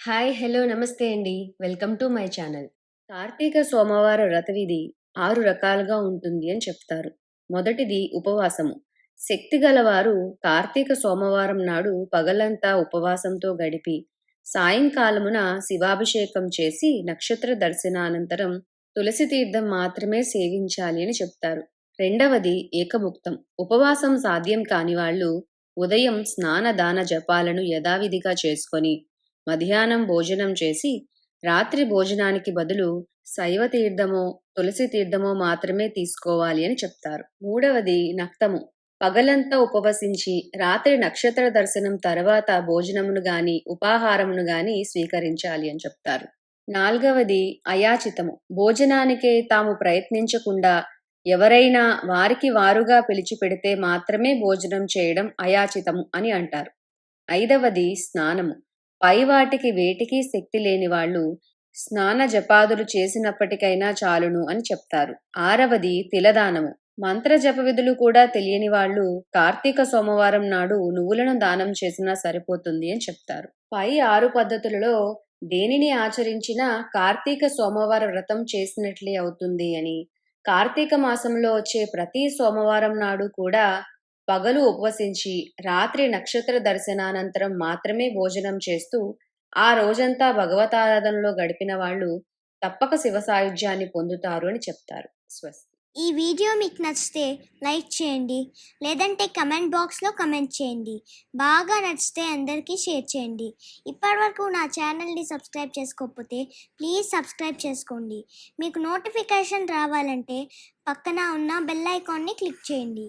Hi hello నమస్తే అండి. Welcome to my channel. Karthika సోమవార వ్రతవిధి ఆరు రకాలుగా ఉంటుంది అని చెప్తారు. మొదటిది ఉపవాసము. శక్తి గలవారు కార్తీక సోమవారం నాడు పగలంతా ఉపవాసంతో గడిపి సాయంకాలమున శివాభిషేకం చేసి నక్షత్ర దర్శనానంతరం తులసి తీర్థం మాత్రమే సేవించాలి అని చెప్తారు. రెండవది ఏకముక్తం. ఉపవాసం సాధ్యం కాని వాళ్ళు ఉదయం స్నాన దాన జపాలను యథావిధిగా చేసుకొని మధ్యాహ్నం భోజనం చేసి రాత్రి భోజనానికి బదులు శైవ తీర్థమో తులసి తీర్థమో మాత్రమే తీసుకోవాలి అని చెప్తారు. మూడవది నక్తము. పగలంతా ఉపవసించి రాత్రి నక్షత్ర దర్శనం తర్వాత భోజనమును గాని ఉపాహారమును గాని స్వీకరించాలి అని చెప్తారు. నాల్గవది అయాచితము. భోజనానికే తాము ప్రయత్నించకుండా ఎవరైనా వారికి వారుగా పిలిచి పెడితే మాత్రమే భోజనం చేయడం అయాచితము అని అంటారు. ఐదవది స్నానము. పై వాటికి వేటికి శక్తి లేని వాళ్ళు స్నాన జపాదులు చేసినప్పటికైనా చాలును అని చెప్తారు. ఆరవది తిలదానము. మంత్ర జప విధులు కూడా తెలియని వాళ్ళు కార్తీక సోమవారం నాడు నువ్వులను దానం చేసినా సరిపోతుంది అని చెప్తారు. పై ఆరు పద్ధతులలో దేనిని ఆచరించినా కార్తీక సోమవార వ్రతం చేసినట్లే అవుతుంది అని కార్తీక మాసంలో వచ్చే ప్రతి సోమవారం నాడు కూడా పగలు ఉపవసించి రాత్రి నక్షత్ర దర్శనానంతరం మాత్రమే భోజనం చేస్తూ ఆ రోజంతా భగవతారాధనలో గడిపిన వాళ్ళు తప్పక శివ సాయుధ్యాన్ని పొందుతారు అని చెప్తారు. స్వస్తి. ఈ వీడియో మీకు నచ్చితే లైక్ చేయండి లేదంటే కమెంట్ బాక్స్లో కమెంట్ చేయండి. బాగా నచ్చితే అందరికీ షేర్ చేయండి. ఇప్పటివరకు నా ఛానల్ని సబ్స్క్రైబ్ చేసుకోకపోతే ప్లీజ్ సబ్స్క్రైబ్ చేసుకోండి. మీకు నోటిఫికేషన్ రావాలంటే పక్కన ఉన్న బెల్ ఐకాన్ని క్లిక్ చేయండి.